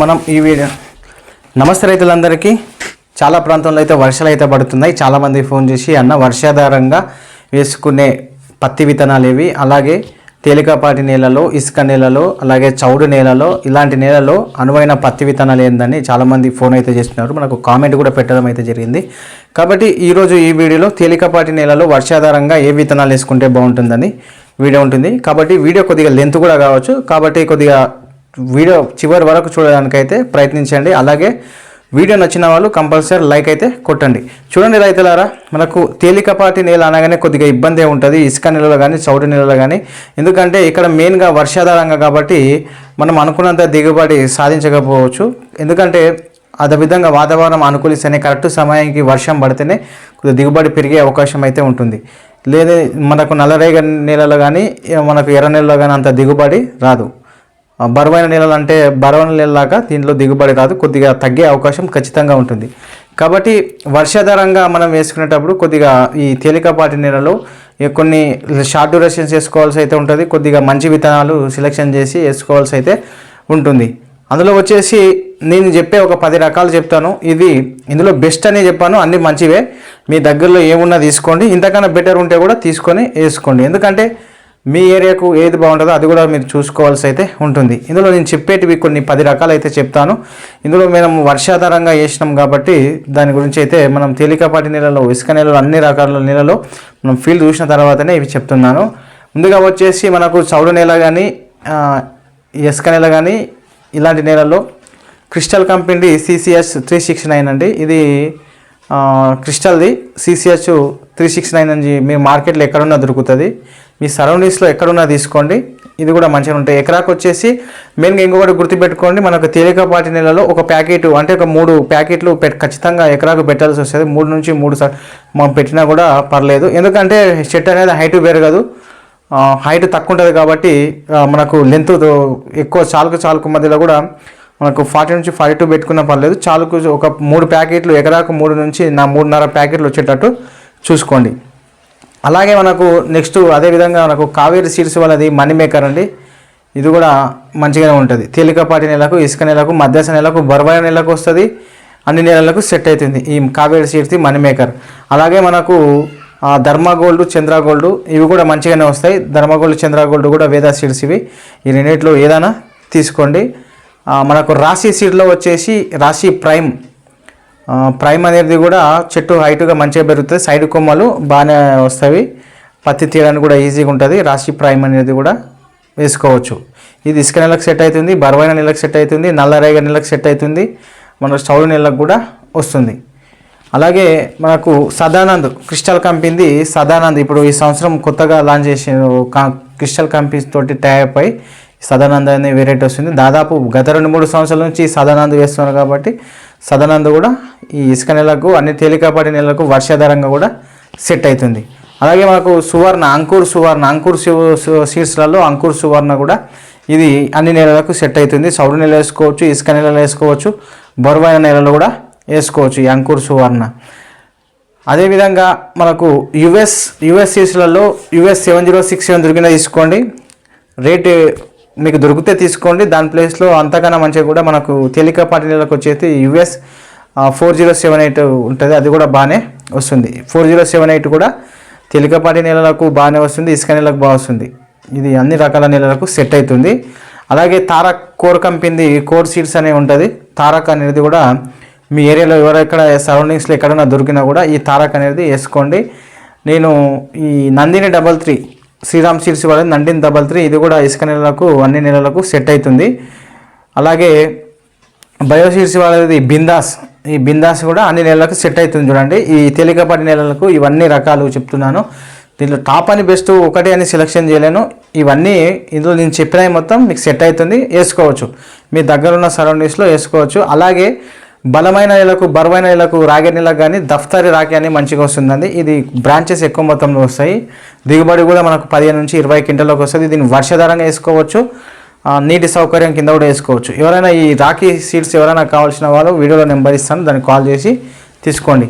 మనం ఈ వీడియో నమస్తే రైతులందరికీ. చాలా ప్రాంతంలో అయితే వర్షాలు అయితే పడుతున్నాయి. చాలామంది ఫోన్ చేసి అన్న వర్షాధారంగా వేసుకునే పత్తి విత్తనాలు ఏవి? అలాగే తేలికపాటి నేలలో ఇసుక నేలలో అలాగే చౌడు నేలలో ఇలాంటి నేలలో అనువైన పత్తి విత్తనాలు ఏందని చాలామంది ఫోన్ అయితే చేస్తున్నారు. మనకు కామెంట్ కూడా పెట్టడం అయితే జరిగింది. కాబట్టి ఈరోజు ఈ వీడియోలో తేలికపాటి నేలలో వర్షాధారంగా ఏ విత్తనాలు వేసుకుంటే బాగుంటుందని వీడియో ఉంటుంది. కాబట్టి వీడియో కొద్దిగా లెంత్ కూడా కావచ్చు. కాబట్టి కొద్దిగా వీడియో చివరి వరకు చూడడానికైతే ప్రయత్నించండి. అలాగే వీడియో నచ్చిన వాళ్ళు కంపల్సరీ లైక్ అయితే కొట్టండి. చూడండి రైతులారా మనకు తేలికపాటి నేల అనగానే కొద్దిగా ఇబ్బంది ఉంటుంది. ఇసుక నేలలో కానీ చౌడు నేలలో కానీ ఎందుకంటే ఇక్కడ మెయిన్గా వర్షాధారంగా కాబట్టి మనం అనుకున్నంత దిగుబడి సాధించకపోవచ్చు. ఎందుకంటే అదే విధంగా వాతావరణం అనుకూలిస్తేనే కరెక్ట్ సమయానికి వర్షం పడితేనే కొద్దిగా దిగుబడి పెరిగే అవకాశం అయితే ఉంటుంది. లేదా మనకు నల్లరేగ నేలలో కానీ మనకు ఎర్ర నేలలో కానీ అంత దిగుబడి రాదు. బరువైన నేలలు అంటే బరువైన నేలలాగా దీంట్లో దిగుబడి రాదు కొద్దిగా తగ్గే అవకాశం ఖచ్చితంగా ఉంటుంది. కాబట్టి వర్షాధారంగా మనం వేసుకునేటప్పుడు కొద్దిగా ఈ తేలికపాటి నేలలో కొన్ని షార్ట్ డ్యూరేషన్స్ వేసుకోవాల్సి అయితే ఉంటుంది కొద్దిగా మంచి విత్తనాలు సెలెక్షన్ చేసి వేసుకోవాల్సి అయితే ఉంటుంది. అందులో వచ్చేసి నేను చెప్పే ఒక పది రకాలు చెప్తాను. ఇది ఇందులో బెస్ట్ అని చెప్పాను అన్ని మంచివే. మీ దగ్గరలో ఏమున్నా తీసుకోండి ఇంతకన్నా బెటర్ ఉంటే కూడా తీసుకొని వేసుకోండి. ఎందుకంటే మీ ఏరియాకు ఏది బాగుంటుందో అది కూడా మీరు చూసుకోవాల్సి అయితే ఉంటుంది. ఇందులో నేను చెప్పేటివి కొన్ని పది రకాలు అయితే చెప్తాను. ఇందులో మనం వర్షాధారంగా వేసినాం కాబట్టి దాని గురించి అయితే మనం తేలికపాటి నీళ్ళలో ఇసుక నీళ్ళలో అన్ని రకాల నీళ్ళలో మనం ఫీల్డ్ చూసిన తర్వాతనే ఇవి చెప్తున్నాను. ముందుగా వచ్చేసి మనకు చౌడు నేల కానీ ఇసుక నేల కానీ ఇలాంటి నేలల్లో Crystal company CCS three six nine అండి. ఇది క్రిస్టల్ది సిసిహెచ్ త్రీ సిక్స్ నైన్ అని మీ మార్కెట్లో ఎక్కడున్నా దొరుకుతుంది. మీ సరౌండింగ్స్లో ఎక్కడున్నా తీసుకోండి. ఇది కూడా మంచిగా ఉంటాయి. ఎకరాకు వచ్చేసి మెయిన్గా ఇంకొకటి గుర్తుపెట్టుకోండి. మనకు తేలికపాటి నెలలో ఒక ప్యాకెట్ అంటే ఒక మూడు ప్యాకెట్లు పెట్ ఖచ్చితంగా ఎకరాకు పెట్టాల్సి వస్తుంది. మూడు నుంచి మూడు సార్ మనం పెట్టినా కూడా పర్లేదు. ఎందుకంటే చెట్టు అనేది హైట్ పెరగదు హైట్ తక్కువ ఉంటుంది కాబట్టి మనకు లెంత్ ఎక్కువ చాలుకు చాలుకు మధ్యలో కూడా మనకు ఫార్టీ నుంచి ఫార్టీ టూ పెట్టుకున్నా పర్లేదు. చాలుకు ఒక మూడు ప్యాకెట్లు ఎకరాకు మూడు నుంచి నా మూడున్నర ప్యాకెట్లు వచ్చేటట్టు చూసుకోండి. అలాగే మనకు నెక్స్ట్ అదేవిధంగా మనకు కావేరి సీడ్స్ వాళ్ళది మనీ మేకర్ అండి. ఇది కూడా మంచిగానే ఉంటుంది. తేలికపాటి నెలకు ఇసుక నెలకు మధ్యాహ్న నెలకు బరువైన నెలకు వస్తుంది. అన్ని నెలలకు సెట్ అవుతుంది ఈ కావేరి సీడ్స్ మనీ మేకర్ అలాగే మనకు ఆ, ధర్మ గోల్డ్ చంద్ర గోల్డ్ ఇవి కూడా మంచిగానే వస్తాయి. ధర్మ గోల్డ్ చంద్ర గోల్డ్ కూడా వేదా సీడ్స్ ఇవి. ఈ రెండింటిలో ఏదైనా తీసుకోండి. మనకు రాశి సీడ్లో వచ్చేసి రాశి ప్రైమ్ ప్రైమ్ అనేది కూడా చెట్టు హైట్గా మంచిగా పెరుగుతుంది. సైడ్ కొమ్మలు బాగానే వస్తాయి. పత్తి తీయడానికి కూడా ఈజీగా ఉంటుంది. రాశి ప్రైమ్ అనేది కూడా వేసుకోవచ్చు. ఇది ఇసుక నెలకు సెట్ అవుతుంది బరువైన నెలకు సెట్ అవుతుంది నల్లరేగ నెలకు సెట్ అవుతుంది. మన స్టవ్ నెలకు కూడా వస్తుంది. అలాగే మనకు సదానంద్ క్రిస్టల్ కంపెనీది సదానంద్. ఇప్పుడు ఈ సంవత్సరం కొత్తగా లాంచ్ చేసిన క్రిస్టల్ కంపెనీస్ తోటి టైప్ అయి సదానంద అనే వెరైటీ వస్తుంది దాదాపు గత రెండు మూడు సంవత్సరాల నుంచి సదానంద వేస్తున్నారు కాబట్టి సదానంద కూడా ఈ ఇసుక నెలకు అన్ని తేలికపాటి నెలలకు వర్షాధారంగా కూడా సెట్ అవుతుంది. అలాగే మనకు సువర్ణ అంకుర్ సువర్ణ అంకుర్ సీడ్స్లలో అంకుర్ సువర్ణ కూడా ఇది అన్ని నెలలకు సెట్ అవుతుంది. సౌర నెల వేసుకోవచ్చు ఇసుక నెలలో వేసుకోవచ్చు బరువైన నెలలో కూడా వేసుకోవచ్చు ఈ అంకుర్ సువర్ణ. అదేవిధంగా మనకు US US సీడ్స్లలో US seven zero six seven దొరికిన తీసుకోండి. రేటు మీకు దొరికితే తీసుకోండి. దాని ప్లేస్లో అంతకన్నా మంచిగా కూడా మనకు తేలికపాటి నెలకు వచ్చేసి US four zero seven eight ఉంటుంది. అది కూడా బాగానే వస్తుంది. ఫోర్ జీరో సెవెన్ ఎయిట్ కూడా తేలికపాటి నెలలకు బాగానే వస్తుంది. ఇసుక నెలకు బాగా వస్తుంది. ఇది అన్ని రకాల నెలలకు సెట్ అవుతుంది. అలాగే Tarak core company core seeds అనేవి ఉంటుంది. తారక్ అనేది కూడా మీ ఏరియాలో ఎవరెక్కడ సరౌండింగ్స్లో ఎక్కడైనా దొరికినా కూడా ఈ తారక్ అనేది వేసుకోండి. నేను ఈ Nandini double three Sriram seeds వాళ్ళది నందిని డబల్ త్రీ. ఇది కూడా ఇసుక నెలలకు అన్ని నెలలకు సెట్ అవుతుంది. అలాగే బయోసీడ్స్ వాళ్ళది బిందాస్. ఈ బిందాస్ కూడా అన్ని నెలలకు సెట్ అవుతుంది చూడండి. ఈ తేలికపాటి నెలలకు ఇవన్నీ రకాలు చెప్తున్నాను. దీంట్లో టాప్ అని బెస్ట్ ఒకటే అని సెలెక్షన్ చేయలేను. ఇవన్నీ ఇందులో నేను చెప్పినవి మొత్తం మీకు సెట్ అవుతుంది. వేసుకోవచ్చు. మీ దగ్గర ఉన్న సరౌండింగ్స్లో వేసుకోవచ్చు. అలాగే బలమైన నెలకు బరువైన నెలకు రాగి నెలకు కానీ దఫ్తరి రాగి అని మంచిగా వస్తుందండి. ఇది బ్రాంచెస్ ఎక్కువ మొత్తంలో వస్తాయి. దిగుబడి కూడా మనకు పదిహేను నుంచి ఇరవై క్వింటల్లోకి వస్తుంది. దీన్ని వర్షధారంగా వేసుకోవచ్చు. నీటి సౌకర్యం కింద కూడా వేసుకోవచ్చు. ఎవరైనా ఈ రాఖీ సీడ్స్ ఎవరైనా కావాల్సిన వాళ్ళు వీడియోలో నెంబర్ ఇస్తాను. దాన్ని కాల్ చేసి తీసుకోండి.